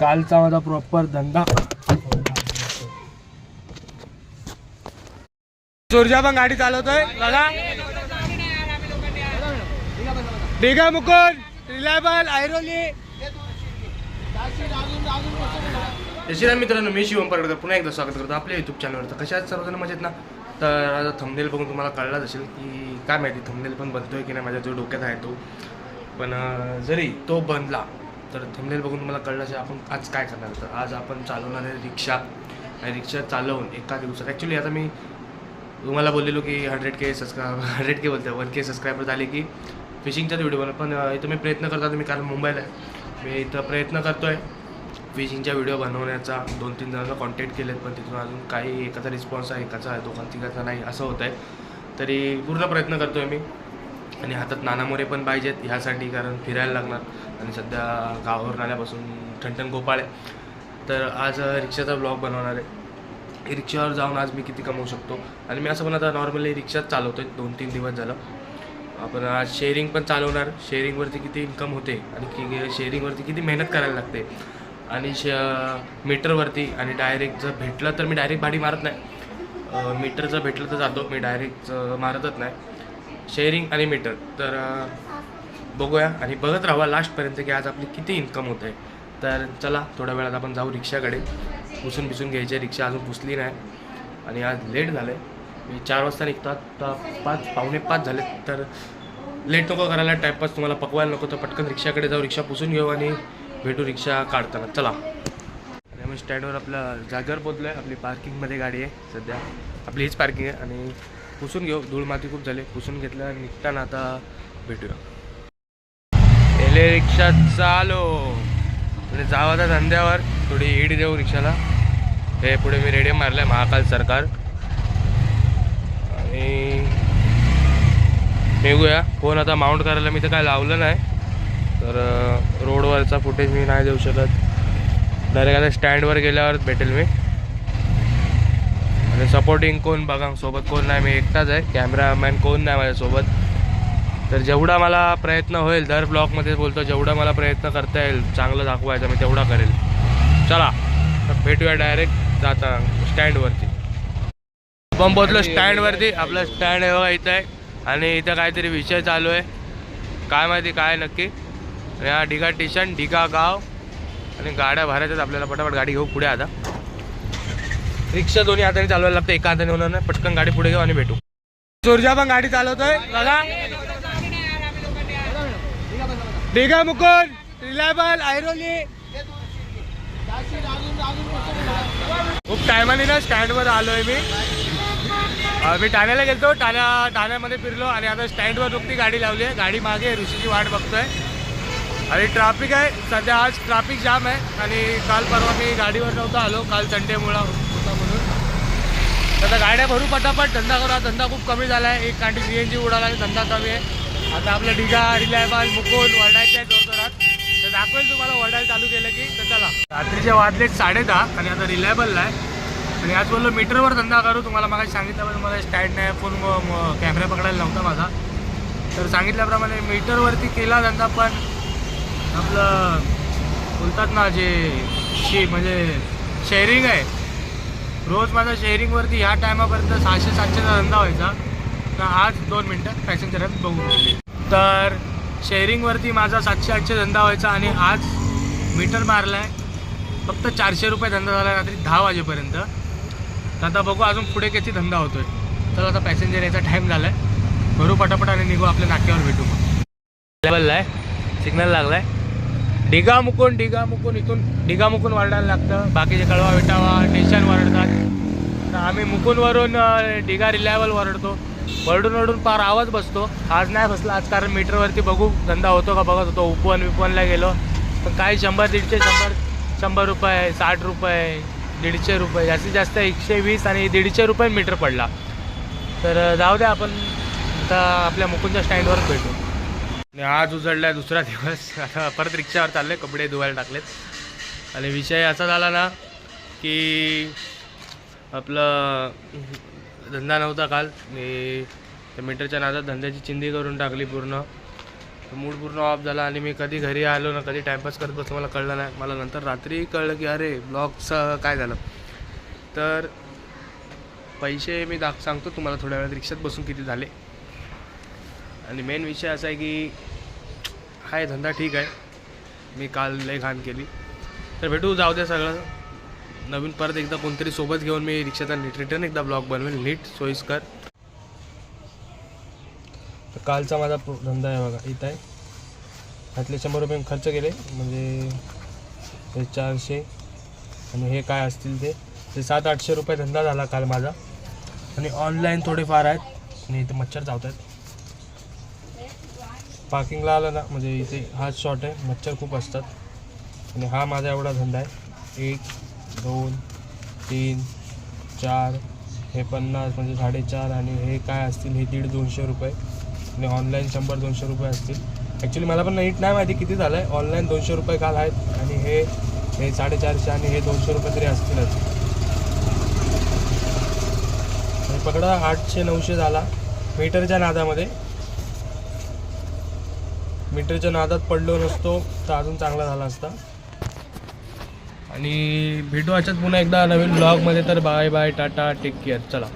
कालचा माझा प्रॉपर धंदा. सुरजा पण गाडी चालवतोय. बघा. ठीक आहे मुकुंद रिलायबल ऐरोली श्रीराम मित्रांनो मी शिवम परगडकर. पुन्हा एकदा स्वागत करतो आपल्या युट्यूब चॅनलवर तर कशा सर्वजण? मजेत ना? तर आता थंबनेल बघून तुम्हाला कळलाच असेल की काय माहिती थंबनेल पण बनतोय की नाही? माझ्या जो डोक्यात आहे तो. पण जरी तो बनला तर थंबनेल बघून तुम्हाला कळलं असेल आपण आज काय करणार तर आज आपण चालवणार आहे रिक्षा. आणि रिक्षा चालवून एका दिवसात. ॲक्च्युली आता मी तुम्हाला बोललेलो की hundred K subscribe hundred K बोलतो वन के सबस्क्रायबर झाले की फिशिंगचाच व्हिडिओ बनव पण इथं मी प्रयत्न करतो मी कारण मुंबईला आहे. मी इथं प्रयत्न करतो आहे फिशिंगच्या व्हिडिओ बनवण्याचा. दोन तीन जणांना कॉन्टॅक्ट केलेत पण तिथून अजून काही एकाचा रिस्पॉन्स आहे एकाचा आहे दोघां तिघाचा नाही असं होत आहे तरी पूर्ण प्रयत्न करतो आहे मी. आणि हातात नानामोरे पण पाहिजेत ह्यासाठी कारण फिरायला लागणार. आणि सध्या गावावरून आल्यापासून ठणठण गोपाळ आहे. तर आज रिक्षाचा ब्लॉग बनवणार आहे. रिक्षावर जाऊन आज मी किती कमवू शकतो? आणि मी असं पण आता नॉर्मली रिक्षाच चालवतो आहे दोन तीन दिवस झालं. आपण आज शेअरिंग पण चालवणार. शेअरिंगवरती किती इन्कम होते आणि की शेअरिंगवरती किती मेहनत करायला लागते. आणि श मीटरवरती आणि डायरेक्ट जर भेटलं तर मी डायरेक्ट भाडी मारत नाही. मीटर जर भेटलं तर जातो. मी डायरेक्ट मारतच नाही. शेअरिंग आणि मीटर. तर बघूया आणि बघत राहा लास्टपर्यंत की आज आपली किती इन्कम होत आहे तर चला थोड्या वेळात आपण जाऊ रिक्षाकडे. पुसून पिसून घ्यायची रिक्षा अजून पुसली नाही. आणि आज लेट झालं आहे मी चार वाजता निघतो आता पाच पावणे पाच झाले तर लेट नको करायला टाईमपास तुम्हाला पकवायला नको. तर पटकन रिक्षाकडे जाऊ रिक्षा पुसून घेऊ आणि भेटू रिक्षा काढताना. चला. आणि आम्ही स्टँडवर आपल्या जागेवर पोचलो आहे आपली पार्किंगमध्ये गाडी आहे. सध्या आपली हीच पार्किंग आहे. आणि पुसून घेऊ. धूळ माती खूप झाली. पुसून घेतल्या निघताना आता भेटूया. एले रिक्षा चालो. म्हणजे जाऊ आता धंद्यावर. थोडी ईड देऊ रिक्षाला. हे पुढे मी रेडियम आहे महाकाल सरकार. आणि निघूया. फोन आता माउंट करायला मी तर काय लावलं नाही. तर रोडवरचा फुटेज मी नाही देऊ शकत. डायरेक्ट आता स्टँडवर गेल्यावर भेटेल मी. आणि सपोर्टिंग कोण बघा सोबत कोण नाही मी एकटाच आहे. कॅमेरामॅन कोण नाही माझ्यासोबत. तर जेवढा मला प्रयत्न होईल दर ब्लॉकमध्ये बोलतो जेवढा मला प्रयत्न करता येईल चांगलं दाखवायचं मी तेवढा करेल. चला तर भेटूया डायरेक्ट जाता स्टँडवरती आपण पोचलो स्टँडवरती आपलं स्टँड आहे बघा इथं. आहे आणि इथं काहीतरी विषय चालू आहे. काय माहिती काय नक्की. आणि हा ढिगा स्टेशन ढिगा गाव. आणि गाड्या भरायच्यात आपल्याला पटापट गाडी घेऊ पुढे आता. रिक्षा दोन्ही हाताने चालवायला लागतं. एका हाताने होणार नाही. पटकन गाडी पुढे घेऊ आणि भेटू. सुरजा पण गाडी चालवतोय. बघा डेगा मुकुंद रिलायबल आयरोली खूप टायमाने ना स्टँडवर आलोय मी. मी ठाण्याला गेलतो. ठाण्या ठाण्यामध्ये फिरलो आणि आता स्टँडवर नुकती गाडी लावली आहे. गाडी मागे ऋषीची वाट बघतोय. आणि ट्रॅफिक आहे. सध्या आज ट्रॅफिक जाम आहे. आणि काल परवा मी गाडीवर नव्हता आलो. काल संडेमुळं होता म्हणून. तर आता गाड्या भरू पटापट. धंदा करू. हा धंदा खूप कमी झाला आहे एक कांटी सी एन जी उडाला धंदा कमी आहे. आता आपलं डिगा रिलायबल मुकुंद वरडायचे आहे जोरजोरात. तर दाखवेल तुम्हाला वरडायला चालू केलं की तर चला. रात्रीचे वाजले साडे दहा आणि आता रिलायबलला आहे. आणि आज बोललो मीटरवर धंदा करू. तुम्हाला मागे सांगितलं पण मला स्टँड नाही फोन कॅमेरा पकडायला नव्हता माझा. तर सांगितल्याप्रमाणे मीटरवरती केला धंदा पण आपलं बोलतात ना जे शी म्हणजे शेअरिंग आहे रोज माझा शेअरिंगवरती ह्या टायमापर्यंत सहाशे सातशेचा धंदा व्हायचा. तर आज दोन मिनटं पॅसेंजर आहेत बघू तर शेअरिंगवरती माझा सातशे आठशे धंदा व्हायचा आणि आज मीटर मारला आहे फक्त चारशे रुपये धंदा झाला रात्री दहा वाजेपर्यंत. तर आता बघू अजून पुढे किती धंदा होतो आहे तर आता पॅसेंजर यायचा टाईम झाला आहे भरू पटापट आणि निघू आपल्या नाक्यावर भेटू. मग लेवलला आहे. सिग्नल लागला आहे ढिगा मुकून ढिगा मुकून इथून ढिगा मुकून वरडायला लागतं. बाकीचे कळवा विटावा टेशन वरडतात तर आम्ही मुकूनवरून ढिगा डिगा रिलायबल वरडतो वरडून वरडून पार आवाज बसतो. आज नाही बसला आज कारण मीटरवरती बघू. धंदा होतो का बघत होतो. उपवन विपवनला गेलो. पण काही शंभर दीडशे शंभर शंभर रुपये साठ रुपये दीडशे रुपये जास्तीत जास्त एकशे वीस आणि दीडशे रुपये मीटर पडला. तर जाऊ द्या आपण. आता आपल्या मुकुंदच्या स्टँडवर भेटू. आज उजळला दुसरा दिवस. आता परत रिक्षावर चालले कपडे धुवायला टाकलेत. आणि विषय असा झाला ना की आपलं धंदा नव्हता काल. मी त्या मीटरच्या नादात धंद्याची चिंदी करून टाकली पूर्ण. मूड पूर्ण ऑफ झाला आणि मी कधी घरी आलो ना कधी टाईमपास करत बसतो मला कळलं नाही. मला नंतर रात्री कळलं की अरे ब्लॉगचं काय झालं? तर पैसे मी दाख सांगतो तुम्हाला थोड्या वेळात. रिक्षात बसून किती झाले? आणि मेन विषय असा आहे की हाय धंदा ठीक आहे. मी काल लय घाण केली. तर भेटू जाऊ द्या सगळं. नवीन परत एकदा कोणतरी सोबत घेऊन मी रिक्षाचा नीट रिटर्न एकदा ब्लॉग बनवेल. नीट सोयीस्कर. तर कालचा माझा धंदा आहे बघा इथं आहे. ह्यातले शंभर रुपये मी खर्च केले म्हणजे ते चारशे आणि हे काय असतील ते. ते सात आठशे रुपये धंदा झाला काल माझा. आणि ऑनलाईन थोडेफार आहेत. आणि इथे मच्छर चावत आहेत पार्किंगला आलं ना म्हणजे इथे हाच शॉट आहे. मच्छर खूप असतात. आणि हा माझा एवढा धंदा आहे. एक दोन तीन चार हे पन्नास म्हणजे साडेचार आणि हे काय असतील हे दीड दोनशे रुपये. आणि ऑनलाईन शंभर दोनशे रुपये असतील. ॲक्च्युली मला पण नीट नाही माहिती किती झालं आहे ऑनलाईन दोनशे रुपये काल आहेत आणि हे हे साडेचारशे आणि हे दोनशे रुपये तरी असतीलच पकडा आठशे नऊशे झाला. मीटरच्या नादामध्ये. मीटरच्या नादात पडलो नसतो तर अजून चांगला झाला असता. आणि भेटू याच्यात पुन्हा एकदा नवीन ब्लॉगमध्ये तर bye bye Tata take care चला.